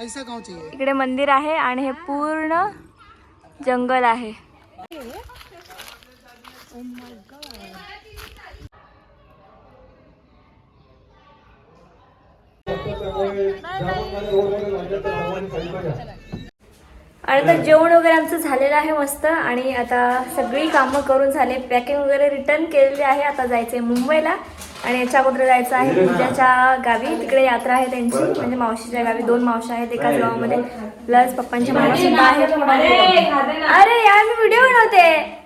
ऐसा चाहिए। इकडे मंदिर आहे आणि हे पूर्ण जंगल आहे. आणि आता जेवण वगैरे आमचं झालेलं आहे मस्त आणि आता सगळी कामं करून झाले. पॅकिंग वगैरे रिटर्न केलेली आहे. आता जायचं आहे मुंबईला. आणि याच्या अगोदर जायचं आहे पूजाच्या गावी. तिकडे यात्रा आहे त्यांची. म्हणजे मावशीच्या गावी. दोन मावशा आहेत. एकाच गावामध्ये. प्लस पप्पांची मामा सुद्धा आहेत अरे यार मी व्हिडिओ बनवते.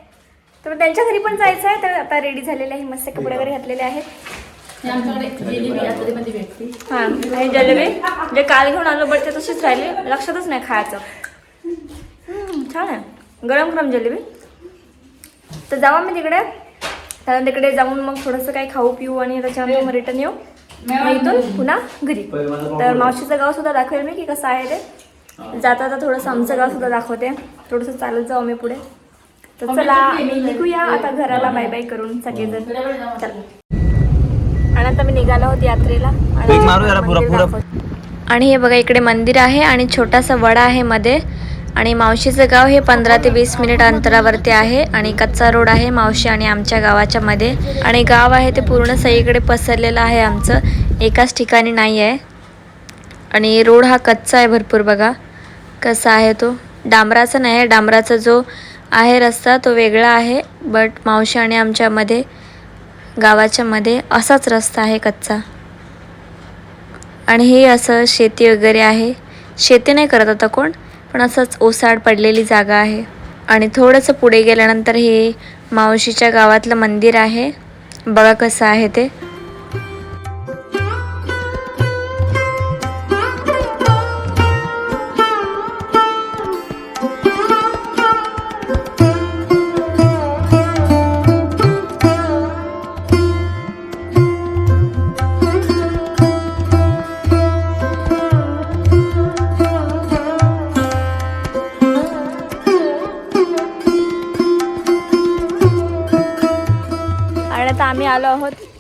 तर त्यांच्या घरी पण जायचं आहे. तर आता रेडी झालेले आहे. मस्त कपडे वगैरे घातलेले आहेत. हा. आणि जलेबी जे काल घेऊन आलो बट ते तशीच राहिली. लक्षातच नाही खायचं. छान आहे. गरम गरम जलेबी. तर जावा मी तिकडे. त्यानंतर तिकडे जाऊन मग थोडंसं काही खाऊ पिऊ आणि त्याच्यानंतर मग रिटर्न येऊ. मग इथून पुन्हा घरी. तर मावशीचं गाव सुद्धा दाखवेल मी की कसं आहे ते. जाता जाता थोडंसं आमचं गाव सुद्धा दाखवते. थोडंसं चालत जाऊ मी पुढे. तर चला आम्ही निघूया. आता घराला बाय बाय करून सगळेजण. चला. आणि आता मी निघालो आहोत यात्रेला. आणि मंदिर दाखवते. आणि हे बघा इकडे मंदिर आहे आणि छोटासा वडा आहे मध्ये. आणि मावशीचं गाव हे पंधरा ते वीस मिनिट अंतरावरती आहे आणि कच्चा रोड आहे मावशी आणि आमच्या गावाच्या मध्ये. आणि गाव आहे ते पूर्ण सगळीकडे पसरलेलं आहे आमचं. एकाच ठिकाणी नाही आहे. आणि रोड हा कच्चा आहे भरपूर बघा. कसा आहे तो? डांबराचा नाही आहे. डांबराचा जो आहे रस्ता तो वेगळा आहे. बट मावशी आणि आमच्यामध्ये गावाच्या मध्ये असाच रस्ता आहे कच्चा. आणि हे असं शेती वगैरे आहे. शेती नाही करत आता कोण? पण असंच ओसाड पडलेली जागा आहे. आणि थोडंसं पुढे गेल्यानंतर हे मावशीच्या गावातलं मंदिर आहे. बघा कसं आहे ते.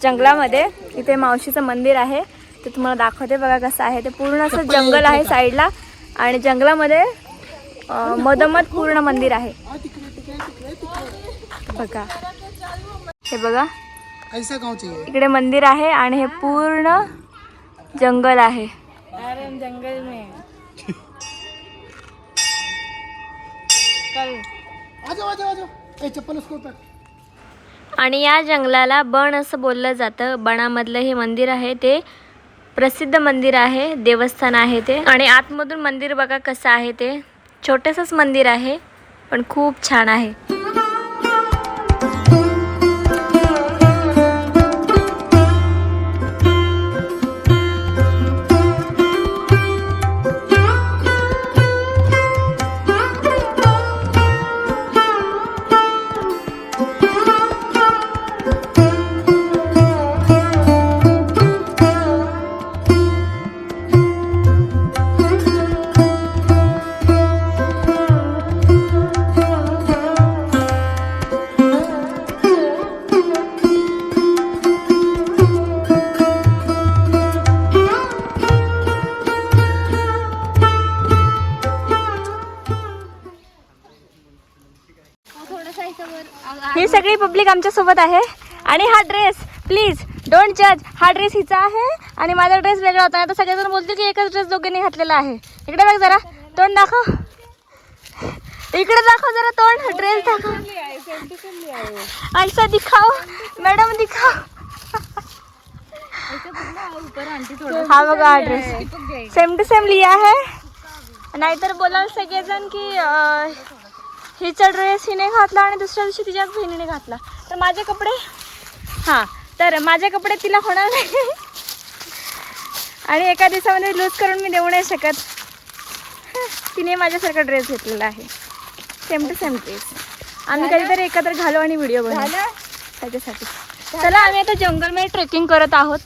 जंगलामध्ये. इथे मावशीचं मंदिर आहे. ते तुम्हाला दाखवते बघा कसं आहे. ते पूर्ण असं जंगल आहे साईडला. आणि जंगलामध्ये मधोमध पूर्ण मंदिर आहे. बघा. हे बघा. इकडे मंदिर आहे आणि हे पूर्ण जंगल आहे. ए चप्पल आणि या जंगलाला बण असं बोललं जातं. बणामधलं हे मंदिर आहे ते. प्रसिद्ध मंदिर आहे देवस्थान आहे ते. आणि आतमधून मंदिर बघा कसं आहे ते. छोटंसंच मंदिर आहे पण खूप छान आहे. सगळी आमच्यासोबत आहे. आणि हा ड्रेस प्लीज डोंट जज हा ड्रेस हिचा आहे आणि माझा ड्रेस वेगळा होता. आता सगळेजण बोलतील की एकच ड्रेस दोघांनी घातलेला आहे. इकडे बघ जरा. तोंड दाखव. इकडे दाखव जरा तोंड. ड्रेस दाखव. ऐसा दिखाव. मॅडम दिखाव. हा बघा हा ड्रेस सेम टू सेम लिया है नाहीतर बोलाल सगळेजण की हिचा ड्रेस हिने घातला आणि दुसऱ्या दिवशी तिच्या बहिणीने घातला. तर माझे कपडे? हां तर माझे कपडे तिला होणार नाही. आणि एका दिवसामध्ये लूज करून मी देऊ नाही शकत. तिने माझ्यासारखा ड्रेस घेतलेला आहे. सेम टू सेम ड्रेस आम्ही कधीतरी एकत्र घालू आणि व्हिडिओ बनवू. त्याच्यासाठी. चला आम्ही आता जंगलमध्ये ट्रेकिंग करत आहोत.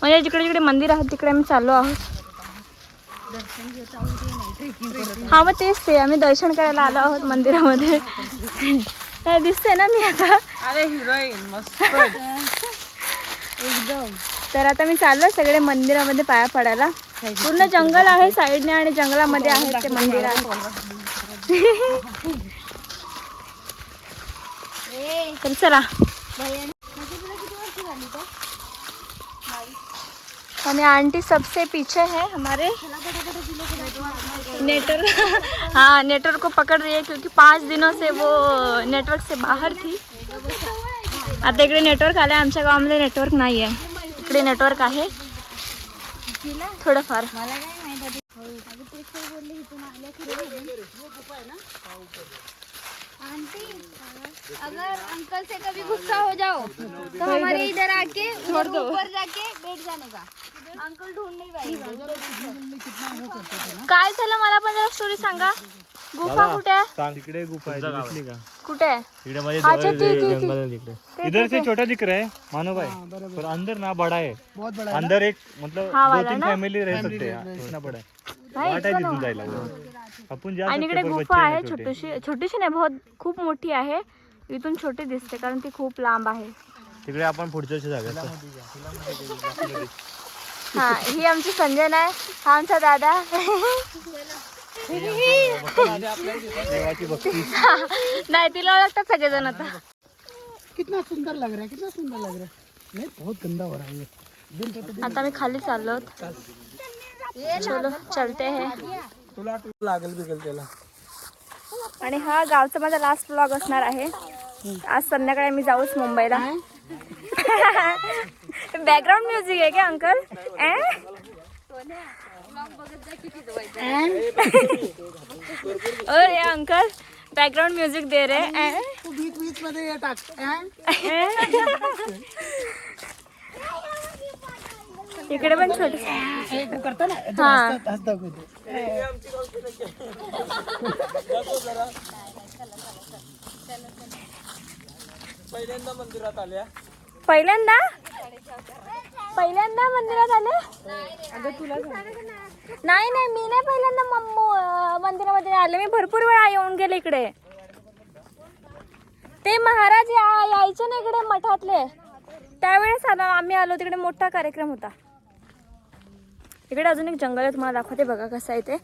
म्हणजे जिकडे जिकडे मंदिर आहेत तिकडे आम्ही चाललो आहोत? हा मग तेच ते. आम्ही दर्शन करायला आलो आहोत मंदिरामध्ये. काय दिसतंय ना मी आता? अरे हिरोईन मस्त. तर आता मी चाललो सगळे मंदिरामध्ये पाया पडायला. पूर्ण जंगल आहे साईडने आणि जंगलामध्ये आहे ते मंदिर आहे. तर चला. आणि आंटी सबसे पीछे है हमारे. नेटवर्क हाँ नेटवर्क को पकड़ रही है क्योंकि पाच दिनों से वो नेटवर्क से बाहर थी। आता इकडे नेटवर्क आलं आहे आमच्या गावामध्ये नेटवर्क नाही आहे इकडे नेटवर्क आहे। थोडंफार आंटी अगर अंकल से कभी गुस्सा हो जाओ तो हमारे इधर आके उधर ऊपर जाके बैठ जाने का। अंकल ढूंढ नहीं काय झालं मला पण जरा स्टोरी सांगा. गुफा कुठे आहे? तिकडे गुफा आहे दिसली का? कुठे आहे? अच्छा, ती- ती- है इधर से छोटा दिख रहा है मानो भाई। पर अंदर ना बड़ा है। बहुत बड़ा अंदर एक मतलब दो तीन? फॅमिली रह सकते हैं इतना बड़ा है। वाट आहे इतकं तिथून नव्हतं. जायला आपण आणि इकडे गुफा आहे छोटे. छोटीशी छोटीशी नाही बहुत खूप मोठी आहे. इथून छोटी दिसते कारण ती खूप लांब आहे. तिकडे आपण पुढच्या जाऊया हा ही आमची संजय आहे हा आमचा दादा. नाही तिला ओळखतात सगळेजण आता. कितना सुंदर लग रहा है कितना सुंदर लग रहा है। नहीं बहुत गंदा हो रहा है ये। दिन तो दिन आता मी खाली चाललो चलो चलते है. तुला लागल बिगल त्याला. आणि हा गावचा माझा लास्ट ब्लॉग असणार आहे. आज संध्याकाळी आम्ही जाऊच मुंबईला. बॅकग्राऊंड म्युझिक आहे का अंकल? अरे अंकल बॅकग्राऊंड म्युझिक दे रे? इकडे पण छोटे हे तू करता ना तो. हसता- हसता होतो. पहिल्यांदा पहिल्यांदा मंदिरात आले नाही नाही मी नाही पहिल्यांदा मम्मू मंदिरामध्ये आले मी भरपूर वेळा येऊन गेले इकडे ते महाराज यायचे ना इकडे मठातले त्यावेळेस आलो आम्ही आलो तिकडे मोठा कार्यक्रम होता इकडे अजून एक जंगल आहे तुम्हाला दाखवते बघा कसं आहे ते.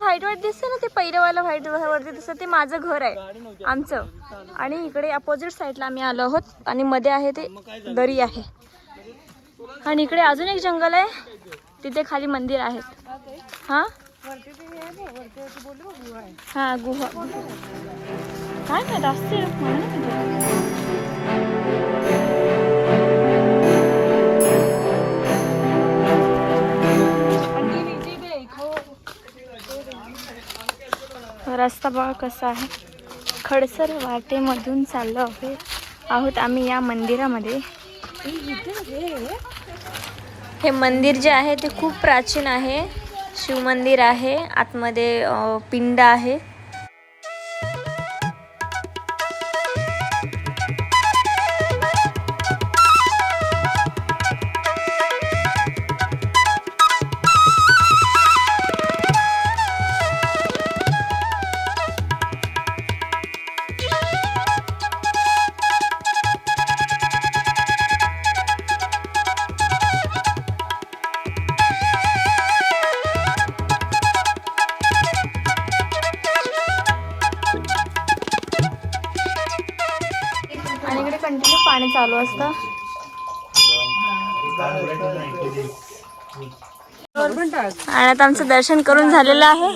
व्हाईट व्हाईट दिसते ना ते पहिल्यावाला व्हाईट वरती दिसतं ते माझं घर आहे आमचं. आणि इकडे अपोजिट साईडला आम्ही आलो आहोत आणि मध्ये आहे ते दरी आहे. आणि इकडे अजून एक जंगल आहे तिथे खाली मंदिर आहे. हा? हा गुहा. काय नाही असते रस्ता बघा कसा आहे. खडसर वाटेमधून चाललो आहे. आहोत आम्ही या मंदिरामध्ये. हे मंदिर जे आहे ते खूप प्राचीन आहे. शिवमंदिर आहे. आतमध्ये पिंड आहे. असतं आणि आता आमचं दर्शन करून झालेलं आहे.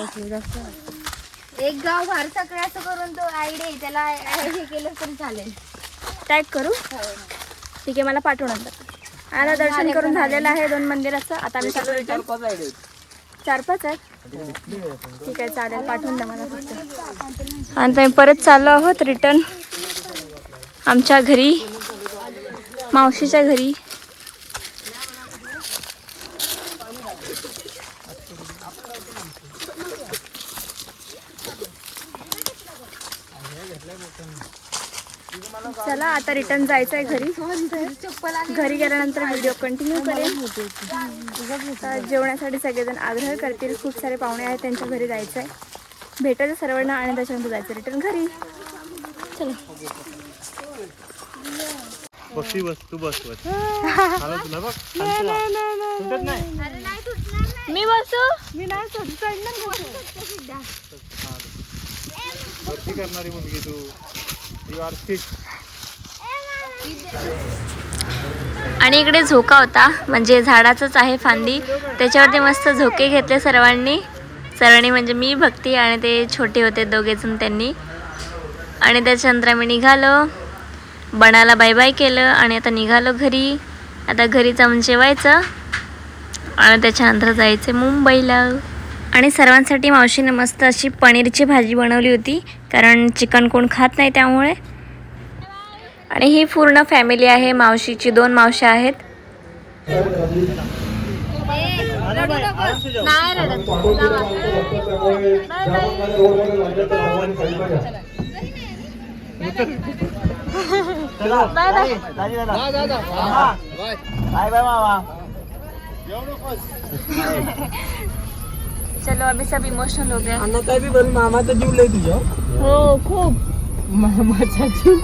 एक गाव बाहेर सगळं असं करून तो आयडिया आहे त्याला हे केलं तरी चालेल. टॅग करू? ठीक आहे मला पाठवू नंतर आता दर्शन करून झालेलं आहे दोन मंदिराचं. आता आम्ही चालू रिटर्न चार पाच आहेत. ठीक आहे चालेल पाठवून द्या मला फक्त. आणि आम्ही परत चाललो आहोत रिटर्न आमच्या घरी. मावशीच्या घरी. चला आता रिटर्न जायचं आहे घरी. घरी गेल्यानंतर व्हिडिओ कंटिन्यू करेल आता जेवणासाठी सगळेजण आग्रह करतील. खूप सारे पाहुणे आहेत त्यांच्या घरी जायचं आहे भेटायचं सर्वांना आणि त्याच्यानंतर जायचं. रिटर्न घरी. चला. बसती बस तू बस बस. आला तुला बघ सांगतो. तुटत नाही अरे नाही तुटणार नाही. मी बसू? मी नाही सोडू चढणार वरती करणारी मुलगी तू. यू आर फिट आणि इकडे झोका होता. म्हणजे झाडाचंच आहे फांदी. त्याच्यावरती मस्त झोके घेतले सर्वांनी. सर्वांनी म्हणजे मी भक्ती आणि ते छोटे होते दोघेजण त्यांनी. आणि त्याच्यानंतर आम्ही निघालो. बनाला बाय बाय केलं आणि आता निघालो घरी. आता घरी जाऊन जेवायचं. आणि त्याच्यानंतर जायचे मुंबईला. आणि सर्वांसाठी मावशीने मस्त अशी पनीरची भाजी बनवली होती. कारण चिकन कोण खात नाही त्यामुळे. आणि ही पूर्ण फॅमिली आहे मावशीची दोन मावशी आहेत. चलो. अभी सब इमोशनल हो. गया. अन्न काय बी बोल मामाचा जीव लय तुझ्या हो खूप. मामाचा जीव.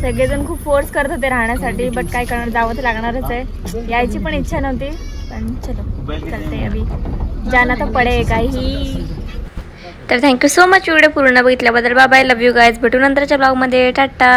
सगळेजण खूप फोर्स करत होते राहण्यासाठी बट काय करणार जावं तर लागणारच आहे. यायची पण इच्छा नव्हती पण चलो चलते अभी. जाना तर पडेगा ही तर थँक्यू सो मच व्हिडिओ पूर्ण बघितल्याबद्दल बाय लव यू गायज भेटू नंतरच्या ब्लॉगमध्ये टाटा